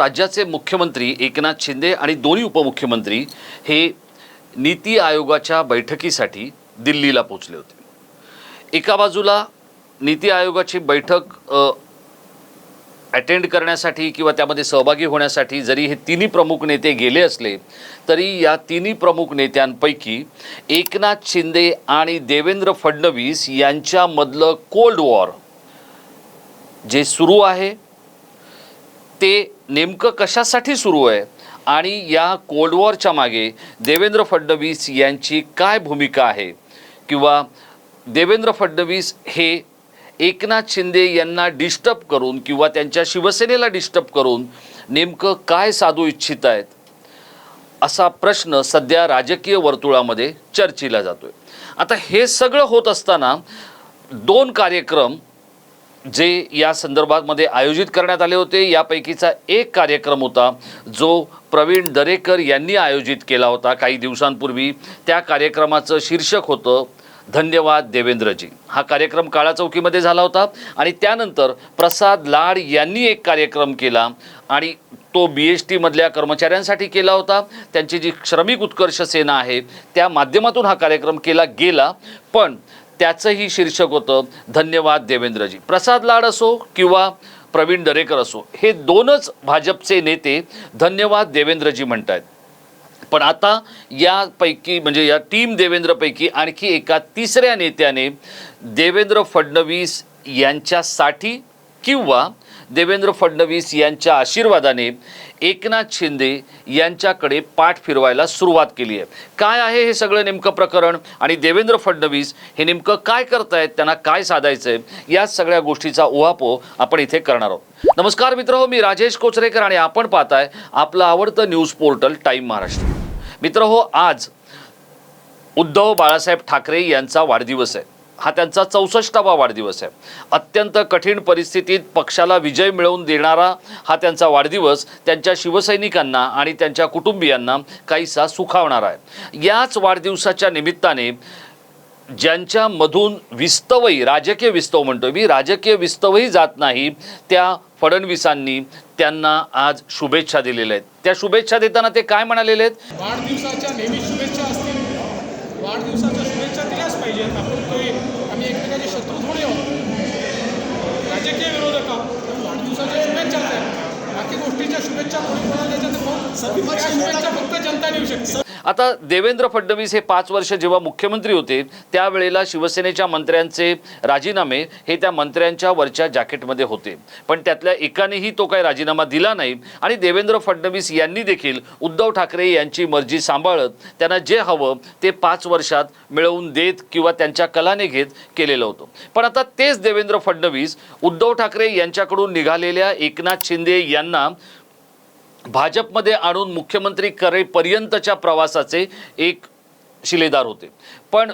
राज्याचे मुख्यमंत्री एकनाथ शिंदे आणि दोन्ही उपमुख्यमंत्री हे नीती आयोगाच्या बैठकीसाठी दिल्लीला पोचले होते. एका बाजूला नीती आयोगाची बैठक अटेंड करण्यासाठी किंवा त्यामध्ये सहभागी होण्यासाठी जरी हे तिन्ही प्रमुख नेते गेले असले तरी या तिन्ही प्रमुख नेत्यांपैकी एकनाथ शिंदे आणि देवेंद्र फडणवीस यांच्यामधलं कोल्ड वॉर जे सुरू आहे ते नेमकं कशासाठी सुरू आहे? आणि या कोल्ड वॉरच्या मागे देवेंद्र फडणवीस यांची काय भूमिका आहे? किंवा देवेंद्र फडणवीस हे एकनाथ शिंदे यांना डिस्टर्ब करून किंवा त्यांच्या शिवसेनेला डिस्टर्ब करून नेमकं काय साधू इच्छित आहेत? असा प्रश्न सध्या राजकीय वर्तुळामध्ये चर्चेला जातोय. आता हे सगळं होत असताना दोन कार्यक्रम जे या संदर्भामध्ये आयोजित करण्यात आले होते यापैकीचा एक कार्यक्रम होता जो प्रवीण दरेकर यांनी आयोजित केला होता काही दिवसांपूर्वी. त्या कार्यक्रमाचं शीर्षक होतं धन्यवाद देवेंद्रजी. हा कार्यक्रम काळा चौकीमध्ये झाला होता आणि त्यानंतर प्रसाद लाड यांनी एक कार्यक्रम केला आणि तो बी एस टीमधल्या कर्मचाऱ्यांसाठी केला होता. त्यांची जी श्रमिक उत्कर्ष सेना आहे त्या माध्यमातून हा कार्यक्रम केला गेला. पण त्याचंही शीर्षक होतं धन्यवाद देवेंद्रजी. प्रसाद लाड असो किंवा प्रवीण दरेकर असो हे दोनच भाजपचे नेते धन्यवाद देवेंद्रजी म्हणत आहेत पण आता यापैकी म्हणजे या टीम देवेंद्रपैकी आणखी एका तिसऱ्या नेत्याने देवेंद्र फडणवीस यांच्यासाठी किंवा देवेंद्र फडणवीस यांच्या आशीर्वादाने एकनाथ शिंदे यांच्याकडे पाठ फिरवायला सुरुवात केली आहे. काय आहे हे सगळं नेमकं प्रकरण? आणि देवेंद्र फडणवीस हे नेमकं काय करतायत? त्यांना काय साधायचं आहे या सगळ्या गोष्टीचा उहापोह आपण इथे करणार आहोत. नमस्कार मित्र हो मी राजेश कोचरेकर आणि आपण पाहताय आपलं आवडतं न्यूज पोर्टल टाईम महाराष्ट्र. मित्र हो आज उद्धव बाळासाहेब ठाकरे यांचा वाढदिवस आहे. हा त्यांचा चौसष्टावा वाढदिवस आहे. अत्यंत कठीण परिस्थितीत पक्षाला विजय मिळवून देणारा हा त्यांचा वाढदिवस त्यांच्या शिवसैनिकांना आणि त्यांच्या कुटुंबियांना काहीसा सुखावणार आहे. याच वाढदिवसाच्या निमित्ताने ज्यांच्यामधून विस्तवही राजकीय विस्तव म्हणतोय मी राजकीय विस्तवही जात नाही त्या फडणवीसांनी त्यांना आज शुभेच्छा दिलेल्या आहेत. त्या शुभेच्छा देताना ते काय म्हणालेले आहेत? वाढदिवसाच्या नेहमी शुभेच्छा असतील वाढदिवसाच्या शुभेच्छा दिल्याच पाहिजेत आपण काही आम्ही एकमेकाचे शत्रू थोडे आहोत राजकीय विरोधक आहोत पण वाढदिवसाच्या शुभेच्छाच आहेत शुभेच्छा कोणी कोणाला फक्त जनता देऊ शकते. आता देवेंद्र फडणवीस हे पाच वर्ष जेव्हा मुख्यमंत्री होते त्यावेळेला शिवसेनेच्या मंत्र्यांचे राजीनामे हे त्या मंत्र्यांच्या वरच्या जॅकेटमध्ये होते. पण त्यातल्या एकानेही तो काही राजीनामा दिला नाही आणि देवेंद्र फडणवीस यांनी देखील उद्धव ठाकरे यांची मर्जी सांभाळत त्यांना जे हवं ते पाच वर्षात मिळवून देत किंवा त्यांच्या कलाने घेत केलेलं होतं. पण आता तेच देवेंद्र फडणवीस उद्धव ठाकरे यांच्याकडून निघालेल्या एकनाथ शिंदे यांना भाजपमध्ये आणून मुख्यमंत्री करेपर्यंतच्या प्रवासाचे एक शिलेदार होते. पण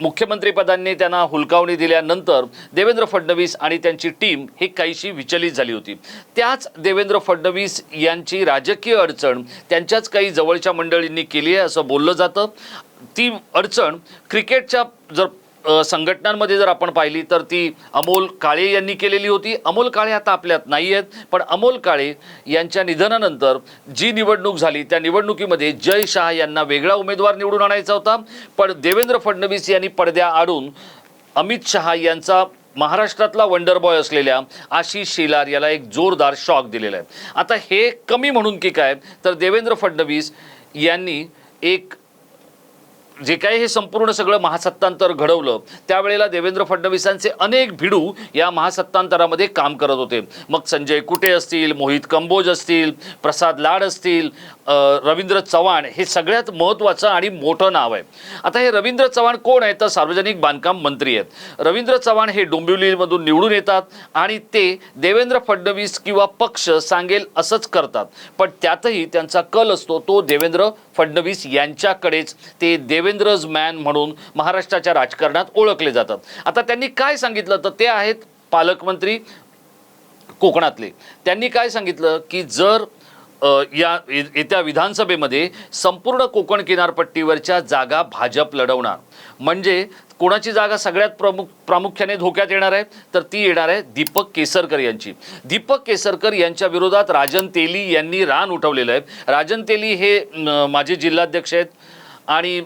मुख्यमंत्रीपदांनी त्यांना हुलकावणी दिल्यानंतर देवेंद्र फडणवीस आणि त्यांची टीम हे काहीशी विचलित झाली होती. त्याच देवेंद्र फडणवीस यांची राजकीय अडचण त्यांच्याच काही जवळच्या मंडळींनी केली आहे असं बोललं जातं. ती अडचण क्रिकेटच्या जर संघटनांमध्ये जर आपण पाहिली तर ती अमोल काळे यांनी केलेली होती. अमोल काळे आता आपल्यात नाही आहेत पण अमोल काळे यांच्या निधनानंतर जी निवडणूक झाली त्या निवडणुकीमध्ये जय शहा यांना वेगळा उमेदवार निवडून आणायचा होता. पण देवेंद्र फडणवीस यांनी पडद्या आडून अमित शहा यांचा महाराष्ट्रातला वंडर बॉय असलेल्या आशिष शेलार याला एक जोरदार शॉक दिलेला आहे. आता हे कमी म्हणून की काय? तर देवेंद्र फडणवीस यांनी एक जे काही हे संपूर्ण सगळं महासत्तांतर घडवलं त्यावेळेला देवेंद्र फडणवीसांचे अनेक भिडू या महासत्तांतरामध्ये काम करत होते. मग संजय कुटे असतील मोहित कंबोज असतील प्रसाद लाड असतील रवींद्र चव्हाण हे सगळ्यात महत्त्वाचं आणि मोठं नाव आहे. आता हे रवींद्र चव्हाण कोण आहे तर सार्वजनिक बांधकाम मंत्री आहेत. रवींद्र चव्हाण हे डोंबिवलीमधून निवडून येतात आणि ते देवेंद्र फडणवीस किंवा पक्ष सांगेल असंच करतात. पण त्यातही त्यांचा कल असतो तो देवेंद्र फडणवीस यांच्याकडेच. ते रवींद्रज मॅन म्हणून महाराष्ट्राच्या राजकारणात ओळखले जातात. आता त्यांनी काय सांगितलं? तर ते आहेत पालकमंत्री कोकणातले. त्यांनी काय सांगितलं? की जर या येत्या विधानसभेमध्ये संपूर्ण कोकण किनारपट्टीवरच्या जागा भाजप लढवणार. म्हणजे कोणाची जागा सगळ्यात प्रमुख प्रामुख्याने धोक्यात येणार आहे? तर ती येणार आहे दीपक केसरकर यांची. दीपक केसरकर यांच्या विरोधात राजन तेली यांनी रान उठवलेलं आहे. राजन तेली हे माझे जिल्हाध्यक्ष आहेत. आणि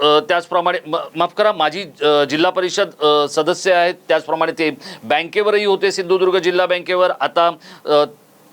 त्याचप्रमाणे म- माफ करा माझी जिल्हा परिषद सदस्य आहेत. त्याचप्रमाणे ते बँकेवरही होते सिंधुदुर्ग जिल्हा बँकेवर. आता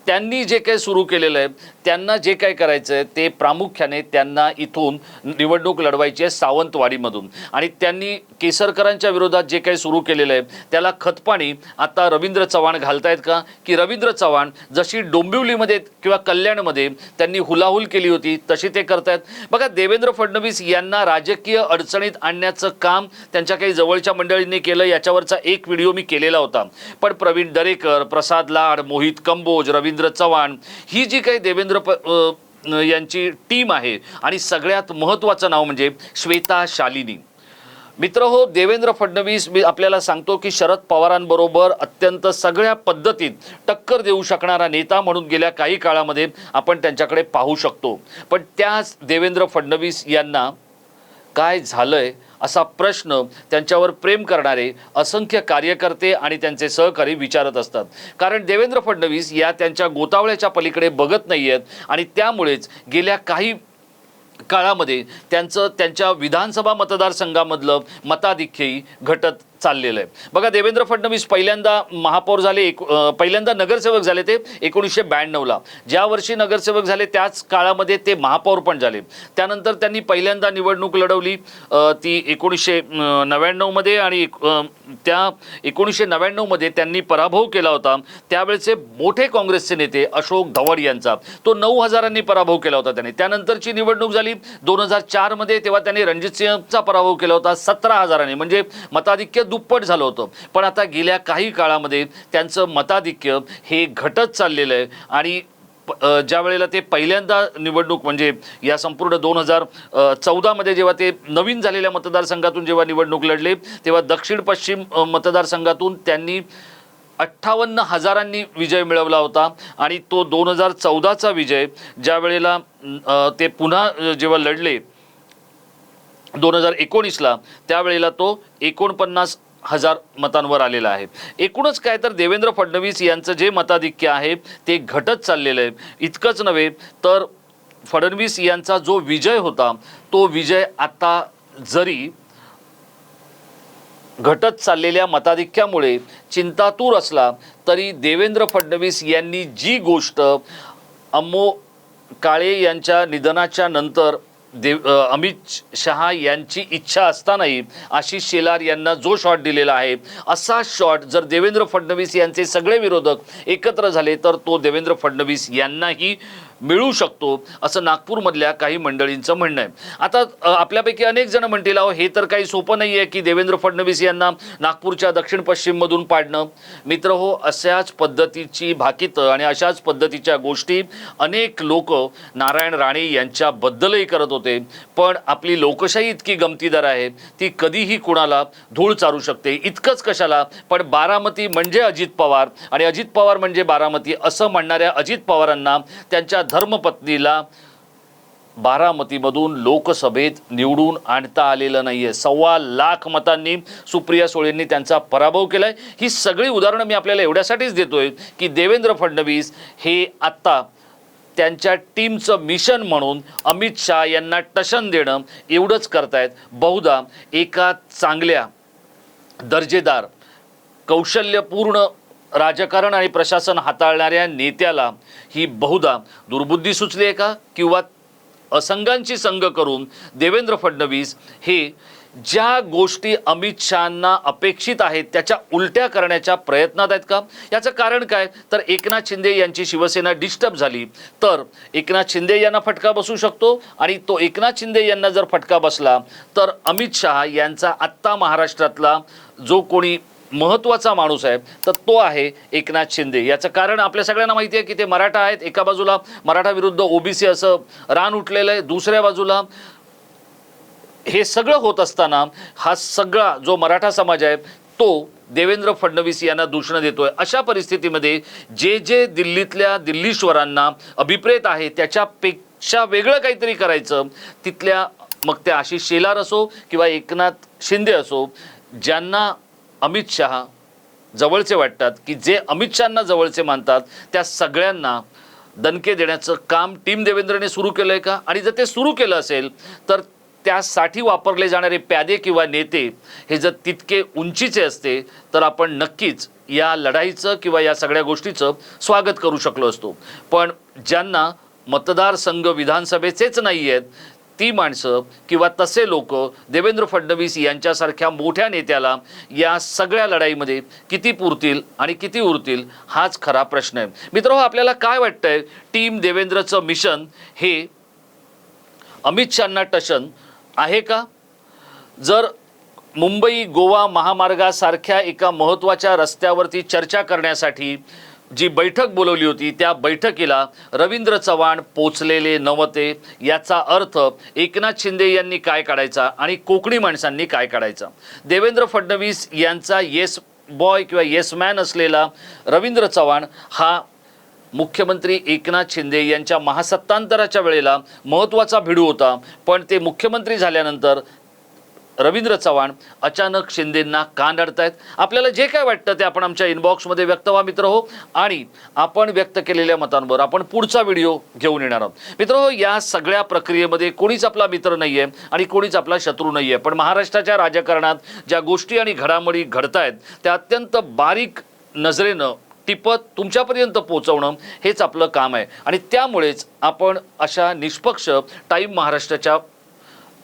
त्यांनी जे काही सुरू केलेलं आहे त्यांना जे काय करायचं आहे ते प्रामुख्याने त्यांना इथून निवडणूक लढवायची आहे सावंतवाडीमधून. आणि त्यांनी केसरकरांच्या विरोधात जे काही सुरू केलेलं आहे त्याला खतपाणी आता रवींद्र चव्हाण घालतायत का? की रवींद्र चव्हाण जशी डोंबिवलीमध्ये किंवा कल्याणमध्ये त्यांनी हुलाहुल केली होती तशी ते करतायत. बघा देवेंद्र फडणवीस यांना राजकीय अडचणीत आणण्याचं काम त्यांच्या काही जवळच्या मंडळींनी केलं याच्यावरचा एक व्हिडिओ मी केलेला होता. पण प्रवीण दरेकर प्रसाद लाड मोहित कंबोज रवींद्र चव्हाण ही जी काही देवेंद्र प यांची टीम आहे आणि सगळ्यात महत्त्वाचं नाव म्हणजे श्वेता शालिनी. मित्र हो देवेंद्र फडणवीस मी आपल्याला सांगतो की शरद पवारांबरोबर अत्यंत सगळ्या पद्धतीत टक्कर देऊ शकणारा नेता म्हणून गेल्या काही काळामध्ये आपण त्यांच्याकडे पाहू शकतो. पण त्याच देवेंद्र फडणवीस यांना काय झालंय असा प्रश्न त्यांच्यावर प्रेम करणारे असंख्य कार्यकर्ते आणि त्यांचे सहकारी विचारत असतात. कारण देवेंद्र फडणवीस या त्यांच्या गोतावळ्याच्या पलीकडे बघत नाही आहेत आणि त्यामुळेच गेल्या काही काळामध्ये त्यांचं त्यांच्या विधानसभा मतदारसंघामधलं मताधिक्यही घटत चाललेलं आहे. बघा देवेंद्र फडणवीस पहिल्यांदा महापौर झाले एक पहिल्यांदा नगरसेवक झाले ते एकोणीसशे ब्याण्णवला. ज्या वर्षी नगरसेवक झाले त्याच काळामध्ये ते महापौर पण झाले. त्यानंतर त्यांनी पहिल्यांदा निवडणूक लढवली. ती एकोणीसशे नव्याण्णवमध्ये आणि एक- त्या एकोणीसशे नव्याण्णवमध्ये त्यांनी पराभव केला होता. त्यावेळेचे मोठे काँग्रेसचे नेते अशोक धवड यांचा. तो नऊ हजारांनी पराभव केला होता त्यांनी. त्यानंतरची निवडणूक झाली. दोन हजार चारमध्ये तेव्हा त्यांनी रणजित सिंहचा पराभव केला होता सतरा हजारांनी. म्हणजे मताधिक्य दुप्पट झालं होतं. पण आता गेल्या काही काळामध्ये त्यांचं मताधिक्य हे घटत चाललेलं आहे आणि प- ज्या वेळेला ते पहिल्यांदा निवडणूक म्हणजे या संपूर्ण दोन हजार चौदामध्ये जेव्हा ते नवीन झालेल्या मतदारसंघातून जेव्हा निवडणूक लढले तेव्हा दक्षिण पश्चिम मतदारसंघातून त्यांनी अठ्ठावन्न हजारांनी विजय मिळवला होता आणि तो दोन हजार चौदाचा विजय ज्या वेळेला ते पुन्हा जेव्हा लढले दोन हजार एकोणीसला त्यावेळेला तो एकोणपन्नास हजार मतांवर आलेला आहे. एकूणच काय तर देवेंद्र फडणवीस यांचं जे मताधिक्य आहे ते घटत चाललेलं आहे. इतकंच नव्हे तर फडणवीस यांचा जो विजय होता तो विजय आता जरी घटत चाललेल्या मताधिक्यामुळे चिंतातूर असला तरी देवेंद्र फडणवीस यांनी जी गोष्ट अम्मो काळे यांच्या निधनाच्या नंतर देव अमित शहा यांची इच्छा असतानाही आशिष शेलार यांना जो शॉट दिलेला आहे असा शॉट जर देवेंद्र फडणवीस यांचे सगळे विरोधक एकत्र झाले तर तो देवेंद्र फडणवीस यांनाही मिळू शकतो असं नागपूरमधल्या काही मंडळींचं म्हणणं आहे. आता आपल्यापैकी अनेक जण म्हणतील अहो हे तर काही सोपं नाही आहे की देवेंद्र फडणवीस यांना नागपूरच्या दक्षिण पश्चिममधून पाडणं. मित्र हो अशाच पद्धतीची भाकितं आणि अशाच पद्धतीच्या गोष्टी अनेक लोक नारायण राणे यांच्याबद्दलही करत होते. पण आपली लोकशाही इतकी गमतीदार आहे ती कधीही कुणाला धूळ चारू शकते. इतकंच कशाला? पण बारामती म्हणजे अजित पवार. आणि अजित पवार म्हणजे बारामती असं म्हणणाऱ्या अजित पवारांना त्यांच्या धर्मपत्नीला बारामतीमधून लोकसभेत निवडून आणता आलेलं नाही आहे सव्वा लाख मतांनी सुप्रिया सुळेंनी त्यांचा पराभव केला आहे ही सगळी उदाहरणं मी आपल्याला एवढ्यासाठीच देतोय की देवेंद्र फडणवीस हे आत्ता त्यांच्या टीमचं मिशन म्हणून अमित शहा यांना टशन देणं एवढंच करतायत. बहुधा एका चांगल्या दर्जेदार कौशल्यपूर्ण राजकारण आणि प्रशासन हाताळणाऱ्या नेत्याला ही बहुधा दुर्बुद्धी सुचली आहे का? किंवा असंघांची संघ करून देवेंद्र फडणवीस हे ज्या गोष्टी अमित शहांना अपेक्षित आहेत त्याच्या उलट्या करण्याच्या प्रयत्नात आहेत का? याचं कारण काय? तर एकनाथ शिंदे यांची शिवसेना डिस्टर्ब झाली तर एकनाथ शिंदे यांना फटका बसू शकतो आणि तो एकनाथ शिंदे यांना जर फटका बसला तर अमित शहा यांचा आत्ता महाराष्ट्रातला जो कोणी महत्त्वाचा माणूस आहे तर तो आहे एकनाथ शिंदे. याचं कारण आपल्या सगळ्यांना माहिती आहे की ते मराठा आहेत. एका बाजूला मराठा विरुद्ध ओबीसी असं रान उठलेलं आहे. दुसऱ्या बाजूला हे सगळं होत असताना हा सगळा जो मराठा समाज आहे तो देवेंद्र फडणवीस यांना दूषणं देतोय. अशा परिस्थितीमध्ये जे जे दिल्लीतल्या दिल्लीश्वरांना अभिप्रेत आहे त्याच्यापेक्षा वेगळं काहीतरी करायचं तिथल्या मग ते आशिष शेलार असो किंवा एकनाथ शिंदे असो ज्यांना अमित शहा जवळचे वाटतात की जे अमित शहांना जवळचे मानतात त्या सगळ्यांना दणके देण्याचं काम टीम देवेंद्रने सुरू केलं आहे का? आणि जर ते सुरू केलं असेल तर त्यासाठी वापरले जाणारे प्यादे किंवा नेते हे जर तितके उंचीचे असते तर आपण नक्कीच या लढाईचं किंवा या सगळ्या गोष्टीचं स्वागत करू शकलो असतो. पण ज्यांना मतदारसंघ विधानसभेचेच नाही आहेत ती माणसं किंवा तसे लोक देवेंद्र फडणवीस यांच्यासारख्या मोठ्या नेत्याला या सगळ्या लढाईमध्ये किती पुरतील आणि किती उरतील हाच खरा प्रश्न आहे. मित्र आपल्याला काय वाटतंय? टीम देवेंद्रचं मिशन हे अमित शहांना टशन आहे का? जर मुंबई गोवा महामार्गासारख्या एका महत्त्वाच्या रस्त्यावरती चर्चा करण्यासाठी जी बैठक बोलवली होती त्या बैठकीला रवींद्र चव्हाण पोचलेले नव्हते. याचा अर्थ एकनाथ शिंदे यांनी काय काढायचा आणि कोकणी माणसांनी काय काढायचा? देवेंद्र फडणवीस यांचा येस बॉय किंवा येस मॅन असलेला रवींद्र चव्हाण हा मुख्यमंत्री एकनाथ शिंदे यांच्या महासत्तांतराच्या वेळेला महत्त्वाचा भिडू होता. पण ते मुख्यमंत्री झाल्यानंतर रवींद्र चव्हाण अचानक शिंदेंना का नडतायत आपल्याला जे काय वाटतं ते आपण आमच्या इनबॉक्समध्ये व्यक्त व्हा मित्र हो. आणि आपण व्यक्त केलेल्या मतांवर आपण पुढचा व्हिडिओ घेऊन येणार आहोत. मित्र हो या सगळ्या प्रक्रियेमध्ये कोणीच आपला मित्र नाही आहे आणि कोणीच आपला शत्रू नाही आहे पण महाराष्ट्राच्या राजकारणात ज्या गोष्टी आणि घडामोडी घडतायत त्या अत्यंत बारीक नजरेनं टिपत तुमच्यापर्यंत पोहोचवणं हेच आपलं काम आहे. आणि त्यामुळेच आपण अशा निष्पक्ष टाईम महाराष्ट्राच्या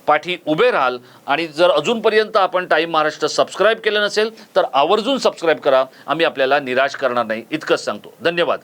पाठी उभे राहाल. आणि जर अजूनपर्यंत आपण टाईम महाराष्ट्र सबस्क्राईब केलं नसेल तर आवर्जून सबस्क्राईब करा. आम्ही आपल्याला निराश करणार नाही. इतकंच सांगतो. धन्यवाद.